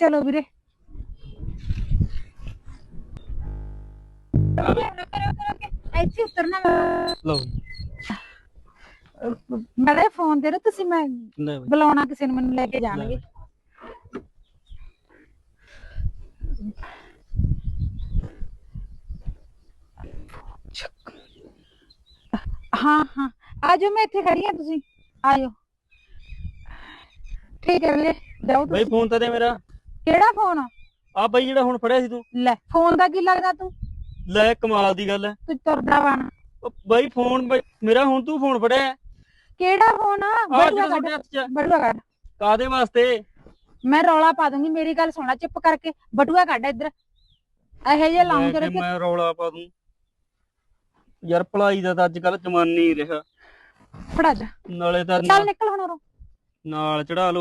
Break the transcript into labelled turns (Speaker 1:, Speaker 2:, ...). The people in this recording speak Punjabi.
Speaker 1: ਚਲੋ ਵੀਰੇ। ਇੱਥੇ ਉਤਰਨਾ
Speaker 2: ਲਓ
Speaker 1: ਮੈਂ ਤਾਂ ਫੋਨ ਦੇ ਰਹੇ ਤੁਸੀਂ ਮੈਂ
Speaker 2: ਬਈ
Speaker 1: ਬੁਲਾਉਣਾ ਕਿਸੇ ਨੂੰ ਮੈਨੂੰ ਲੈ ਕੇ ਜਾਣਗੇ। ਹਾਂ ਹਾਂ। ਆਜੋ ਮੈਂ ਇੱਥੇ ਖੜੀ ਹਾਂ ਤੁਸੀਂ। ਆਜੋ ਠੀਕ ਹੈ ਵੀਰੇ ਜਾਓ
Speaker 2: ਬਈ
Speaker 1: ਤੁਸੀਂ।
Speaker 2: ਫੋਨ ਤਾਂ ਦੇ ਮੇਰਾ।
Speaker 1: ਕਿਹੜਾ ਫੋਨ?
Speaker 2: ਆ ਬਈ ਜਿਹੜਾ ਹੁਣ ਫੜਿਆ ਸੀ ਤੂੰ।
Speaker 1: ਲੈ ਫੋਨ ਦਾ ਕੀ ਲੱਗਦਾ ਤੂੰ?
Speaker 2: ਲੈ ਕਮਾਲ ਦੀ ਗੱਲ ਹੈ
Speaker 1: ਤੂੰ ਤੁਰਦਾ ਵਾਣ।
Speaker 2: ਉਹ ਬਈ ਫੋਨ ਬਈ ਮੇਰਾ ਹੁਣ ਤੂੰ ਫੋਨ ਫੜਿਆ ਹੈ।
Speaker 1: ਕਿਹੜਾ ਫੋਨ? ਆ
Speaker 2: ਆ
Speaker 1: ਬੜੂਆ
Speaker 2: ਜਿਹੜਾ
Speaker 1: ਕੱਢ।
Speaker 2: ਤੁਹਾਡੇ ਹੱਥ 'ਚ ਹੈ।
Speaker 1: ਬੜੂਆ ਕੱਢ।
Speaker 2: ਕਾਦੇ ਵਾਸਤੇ?
Speaker 1: ਮੈਂ ਰੌਲਾ ਪਾ ਦੂੰਗੀ ਮੇਰੀ ਗੱਲ ਸੁਣਾ ਚੁੱਪ ਕਰਕੇ। ਬਟੂਆ ਕੱਢ ਇੱਧਰ। ਇਹੋ ਜਿਹੇ ਲਾਉਂ
Speaker 2: ਕੇ
Speaker 1: ਤੇ
Speaker 2: ਮੈਂ ਰੌਲਾ ਪਾ ਦੂੰ। ਯਾਰ ਭਲਾਈ ਦਾ ਤਾਂ ਅੱਜ ਕੱਲ ਜ਼ਮਾਨਾ ਹੀ ਰਿਹਾ।
Speaker 1: ਫੜਾ ਜਾ।
Speaker 2: ਨਾਲੇ ਤਾਂ
Speaker 1: ਚੱਲ ਨਿਕਲ ਹੁਣ ਉਰੋਂ।
Speaker 2: ਨਾਲ ਚੜਾ ਲਓ।